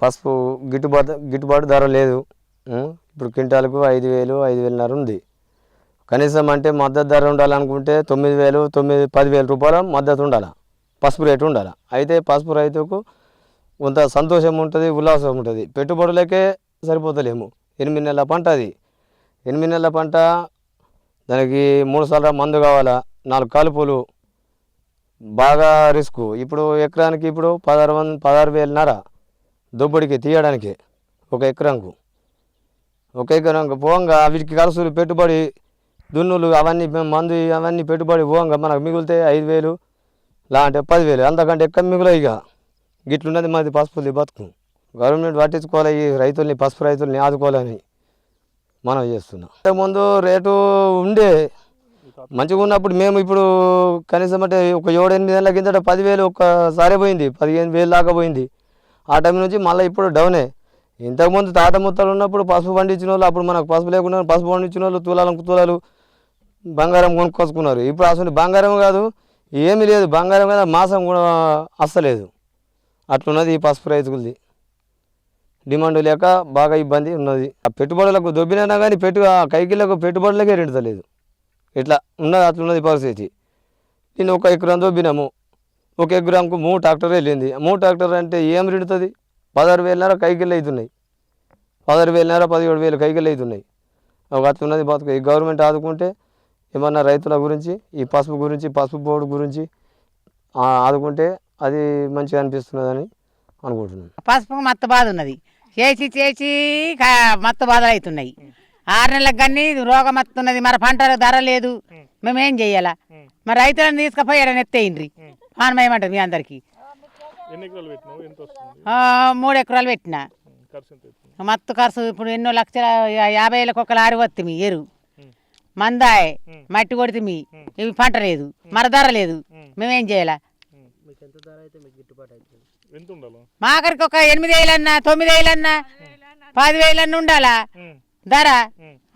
పసుపు గిట్టుబాటు గిట్టుబాటు ధర లేదు ఇప్పుడు క్వింటాలకు ఐదు వేలు ఐదు వేలున్నర ఉంది. కనీసం అంటే మద్దతు ధర ఉండాలనుకుంటే తొమ్మిది వేలు తొమ్మిది పదివేల రూపాయల మద్దతు ఉండాలి? పసుపు రేటు ఉండాలి? అయితే పసుపు రైతుకు కొంత సంతోషం ఉంటుంది ఉల్లాసం ఉంటుంది. పెట్టుబడులకే సరిపోతలేము. ఎనిమిది నెలల పంట అది. ఎనిమిది నెలల పంట దానికి మూడు సార్లు మందు కావాలా? నాలుగు కలుపులు. బాగా రిస్క్. ఇప్పుడు ఎకరానికి ఇప్పుడు పదహారు వంద పదహారు వేలున్నర. దుబ్బడికి తీయడానికి ఒక ఎకరంకు. ఒక ఎకరంకు పోంగా వీటికి కలుసులు పెట్టుబడి దున్నులు అవన్నీ మందు అవన్నీ పెట్టుబడి పోంగా మనకు మిగిలితే ఐదు వేలు లాంటి పదివేలు అంతకంటే ఎక్కడ మిగులు ఇక? గిట్లున్నది మాది పసుపుది బతుకు. గవర్నమెంట్ పట్టించుకోవాలి ఈ రైతుల్ని పసుపు రైతుల్ని ఆదుకోవాలని మనం చేస్తున్నాం. ముందు రేటు ఉండే మంచిగా ఉన్నప్పుడు మేము ఇప్పుడు కనీసం అంటే ఒక ఏడు ఎనిమిది నెలల కిందట పదివేలు ఒక్కసారి పోయింది పదిహేను వేలు దాకా పోయింది. ఆ టైం నుంచి మళ్ళీ ఇప్పుడు డౌనే ఇంతకుముందు తాత ముత్తాలు ఉన్నప్పుడు పసుపు పండించిన వాళ్ళు అప్పుడు మనకు పసుపు లేకుండా పసుపు పండించిన వాళ్ళు తులాలకు తులాలు బంగారం కొనుక్కొచ్చుకున్నారు. ఇప్పుడు అసలు బంగారం కాదు ఏమీ లేదు. బంగారం కదా మాసం కూడా అస్సలేదు. అట్లున్నది ఈ పసుపు రైతులది. డిమాండ్ లేక బాగా ఇబ్బంది ఉన్నది. ఆ పెట్టుబడులకు దొబ్బినైనా కానీ పెట్టు ఆ కైకిళ్ళకు పెట్టుబడులకే రెండుతలేదు. ఇట్లా ఉన్నది అట్లున్నది పరిస్థితి. నేను ఒక ఎకరం దొబ్బినాము. ఒక ఎకరంకు మూడు ట్రాక్టర్ వెళ్ళింది. మూడు ట్రాక్టర్ అంటే ఏం రెండుతుంది? పదహారు వేలన్నర కైకిళ్ళు అవుతున్నాయి. పదహారు వేలన్నర పదిహేడు వేలు కైకిళ్ళు అవుతున్నాయి. ఒక అట్లున్నది బతుకు. ఈ గవర్నమెంట్ ఆదుకుంటే ఏమన్నా రైతుల గురించి ఈ పసుపు గురించి పసుపు బోర్డు గురించి ఆ, ఆదుకుంటే అది మంచిగా అనిపిస్తున్నదని అనుకుంటున్నాను. పసుపు మత్తు బాధ ఉన్నది. చేసి చేసి మత్తు బాధలు అవుతున్నాయి. ఆరు నెలలకు కానీ రోగం వస్తున్నది మరి పంట ధర లేదు. మేమేం చెయ్యాలా? మరి రైతులను తీసుకుపోయి ఎడ నెత్తేయండ్రి. పానమేయమంటది మీ అందరికి. ఎన్ని ఎకరాలు పెట్టినావు? ఎంత వస్తుంది? ఆ, మూడు ఎకరాలు పెట్టిన. మత్తు ఖర్చు ఇప్పుడు ఎన్నో లక్షల యాభై వేలకు ఒక లారీ వత్తిమి ఎరు మందాయ్ మట్టి కొడితిమి ఇవి పంట లేదు. మర ధర లేదు. మేమేం చేయాలా? ఎంత ఉండాలి? మాకరికి ఒక ఎనిమిది వేలన్నా తొమ్మిది వేలన్నా పది వేలన్నా ఉండాలా? ధర?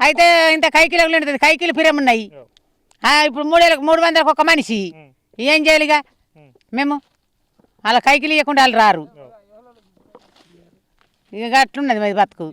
అయితే ఇంత కైకిలకు ఉంటుంది. కైకిలు పిరం ఉన్నాయి ఆ, ఇప్పుడు మూడు వేలకు మూడు వందలకు ఒక మనిషి. ఏం చేయాలిగా? మేము అలా కైకిలు ఇవ్వకుండా వాళ్ళు రారు. ఇక అట్లున్నది మరి బతుకు.